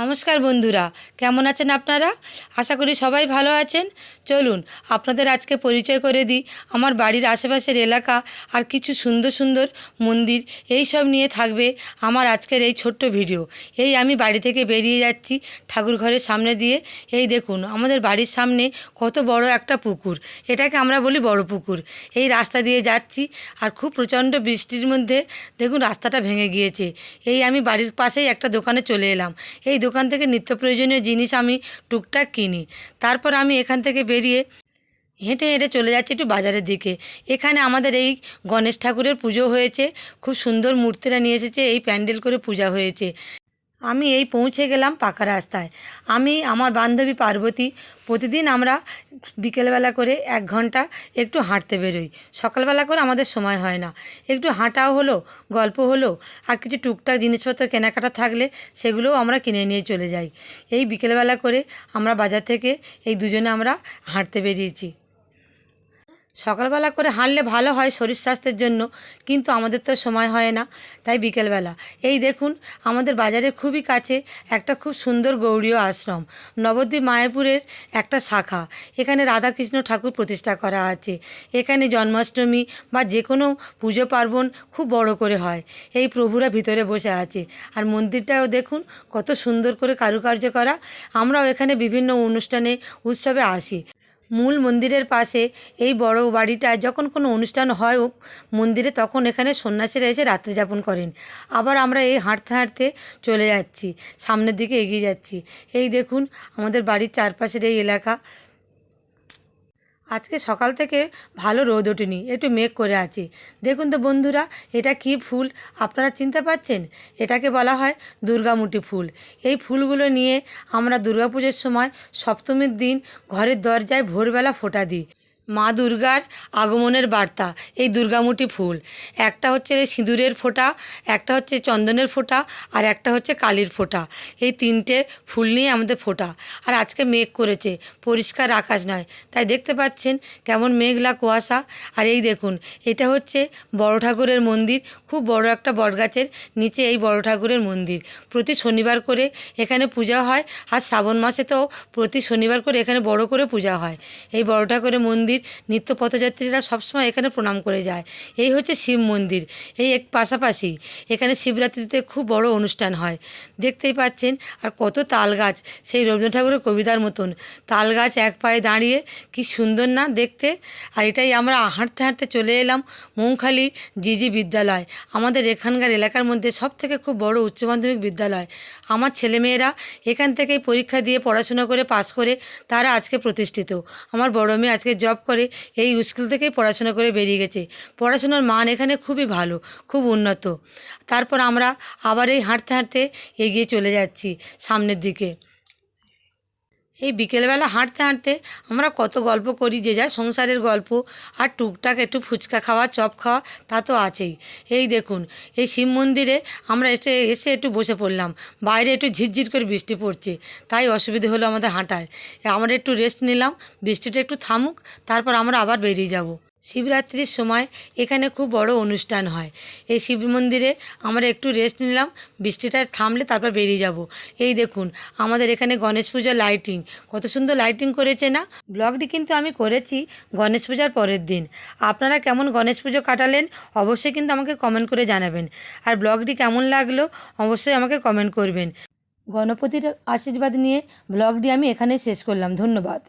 নমস্কার বন্ধুরা, কেমন আছেন আপনারা? আশা করি সবাই ভালো আছেন। চলুন, আপনাদের আজকে পরিচয় করে দিই। আমার বাড়ির আশেপাশের এলাকা আর কিছু সুন্দর সুন্দর মন্দির, এই সব নিয়ে থাকবে আমার আজকের এই ছোট্ট ভিডিও। এই আমি বাড়ি থেকে বেরিয়ে যাচ্ছি ঠাকুর ঘরের সামনে দিয়ে। এই দেখুন, আমাদের বাড়ির সামনে কত বড় একটা পুকুর। এটাকে আমরা বলি বড় পুকুর। এই রাস্তা দিয়ে যাচ্ছি আর খুব প্রচণ্ড বৃষ্টির মধ্যে দেখুন রাস্তাটা ভেঙে গিয়েছে। এই আমি বাড়ির পাশেই একটা দোকানে চলে এলাম। এই দোকান থেকে নিত্য প্রয়োজনীয় জিনিস আমি টুকটাক কিনি। তারপর আমি এখান থেকে বেরিয়ে হেঁটে হেঁটে চলে যাচ্ছি একটু বাজারের দিকে। এখানে আমাদের এই গণেশ ঠাকুরের পুজো হয়েছে। খুব সুন্দর মূর্তিরা নিয়ে এসেছে, এই প্যান্ডেল করে পূজা হয়েছে। আমি এই পৌঁছে গেলাম পাকা রাস্তায়। আমি, আমার বান্ধবী পার্বতী, প্রতিদিন আমরা বিকেলবেলা করে এক ঘণ্টা একটু হাঁটতে বেরোই। সকালবেলা করে আমাদের সময় হয় না। একটু হাঁটাও হলো, গল্প হলো, আর কিছু টুকটাক জিনিসপত্র কেনাকাটা থাকলে সেগুলোও আমরা কিনে নিয়ে চলে যাই। এই বিকেলবেলা করে আমরা বাজার থেকে এই দুজনে আমরা হাঁটতে বেরিয়েছি। সকালবেলা করে হাঁটলে ভালো হয় শরীর স্বাস্থ্যের জন্য, কিন্তু আমাদের তো সময় হয় না, তাই বিকেলবেলা। এই দেখুন, আমাদের বাজারের খুবই কাছে একটা খুব সুন্দর গৌড়ীয় আশ্রম, নবদ্বীপ মায়াপুরের একটা শাখা। এখানে রাধাকৃষ্ণ ঠাকুর প্রতিষ্ঠা করা আছে। এখানে জন্মাষ্টমী বা যে কোনো পুজো পার্বণ খুব বড় করে হয়। এই প্রভুরা ভিতরে বসে আছে। আর মন্দিরটাও দেখুন, কত সুন্দর করে কারুকার্য করা। আমরাও এখানে বিভিন্ন অনুষ্ঠানে, উৎসবে আসি। মূল মন্দিরের পাশে এই বড় বাড়িটা যখন কোনো অনুষ্ঠান হয় মন্দিরে, তখন এখানে সন্ন্যাসীরা এসে রাত্রি যাপন করেন। আবার আমরা এই হাঁটতে হাঁটতে চলে যাচ্ছি, সামনের দিকে এগিয়ে যাচ্ছি। এই দেখুন, আমাদের বাড়ির চারপাশের এই এলাকা। আজকে সকাল থেকে ভালো রোদ ওঠেনি, একটু মেঘ করে আছে। দেখুন তো বন্ধুরা, এটা কি ফুল? আপনারা চিনতে পারছেন? এটাকে বলা হয় দুর্গামুটি ফুল। এই ফুলগুলো নিয়ে আমরা দুর্গাপুজোর সময় সপ্তমীর দিন ঘরের দরজায় ভোরবেলা ফোটা দিই। মা দুর্গার আগমনের বার্তা, এই দুর্গামুটি ফুল। একটা হচ্ছে সিঁদুরের ফোঁটা, একটা হচ্ছে চন্দনের ফোঁটা, আর একটা হচ্ছে কালির ফোঁটা। এই তিনটে ফুল নিয়ে আমাদের ফোঁটা। আর আজকে মেঘ করেছে, পরিষ্কার আকাশ নয়। তাই দেখতে পাচ্ছেন কেমন মেঘলা কুয়াশা। আর এই দেখুন, এটা হচ্ছে বড় ঠাকুরের মন্দির, খুব বড় একটা বটগাছের নিচে এই বড় ঠাকুরের মন্দির। প্রতি শনিবার করে এখানে পূজা হয়, আর শ্রাবণ মাসে তো প্রতি শনিবার করে এখানে বড় করে পূজা হয়। এই বড় ঠাকুরের মন্দির নিত্য পথযাত্রীরা সবসময় এখানে প্রণাম করে যায়। এই হচ্ছে শিব মন্দির। এই এক পাশাপাশি এখানে শিবরাত্রিতে খুব বড় অনুষ্ঠান হয়। দেখতেই পাচ্ছেন, আর কত তাল গাছ সেই রবীন্দ্রনাথ ঠাকুরের কবিতার মতন। তাল গাছ এক পায়ে দাঁড়িয়ে, কি সুন্দর না দেখতে। আর এটাই আমরা হাঁটতে হাঁটতে চলে এলাম মৌখালি জিজি বিদ্যালয়। আমাদের এখানকার এলাকার মধ্যে সব থেকে খুব বড় উচ্চ মাধ্যমিক বিদ্যালয়। আমার ছেলেমেয়েরা এখান থেকেই পরীক্ষা দিয়ে পড়াশোনা করে, পাশ করে তারা আজকে প্রতিষ্ঠিত। আমার বড় মেয়ে আজকে জব করে এই স্কুল থেকেই পড়াশোনা করে বেরিয়ে গেছে। পড়াশোনার মান এখানে খুবই ভালো, খুব উন্নত। তারপর আমরা আবার এই হাঁটতে হাঁটতে এগিয়ে চলে যাচ্ছি সামনের দিকে। এই বিকেলবেলা হাঁটতে হাঁটতে আমরা কত গল্প করি, যে যা সংসারের গল্প। আর টুকটাক একটু ফুচকা খাওয়া, চপ খাওয়া, তা তো আছেই। এই দেখুন, এই শিব মন্দিরে আমরা এসে এসে একটু বসে পড়লাম। বাইরে একটু ঝিরঝির করে বৃষ্টি পড়ছে, তাই অসুবিধে হলো আমাদের হাঁটার। আমরা একটু রেস্ট নিলাম, বৃষ্টিটা একটু থামুক, তারপর আমরা আবার বেরিয়ে যাব। শিবরাত্রির সময় এখানে খুব বড় অনুষ্ঠান হয়। এই শিব মন্দিরে আমরা একটু রেস্ট নিলাম, বৃষ্টিটা থামলে তারপর বেরিয়ে যাব। এই দেখুন, আমাদের এখানে গণেশ পুজোর লাইটিং কত সুন্দর লাইটিং করেছে না? ব্লগটি কিন্তু আমি করেছি গণেশ পূজার পরের দিন। আপনারা কেমন গণেশ পুজো কাটালেন, অবশ্যই কিন্তু আমাকে কমেন্ট করে জানাবেন। আর ব্লগটি কেমন লাগল, অবশ্যই আমাকে কমেন্ট করবেন। গণপতির আশীর্বাদ নিয়ে ব্লগটি আমি এখানে শেষ করলাম। ধন্যবাদ।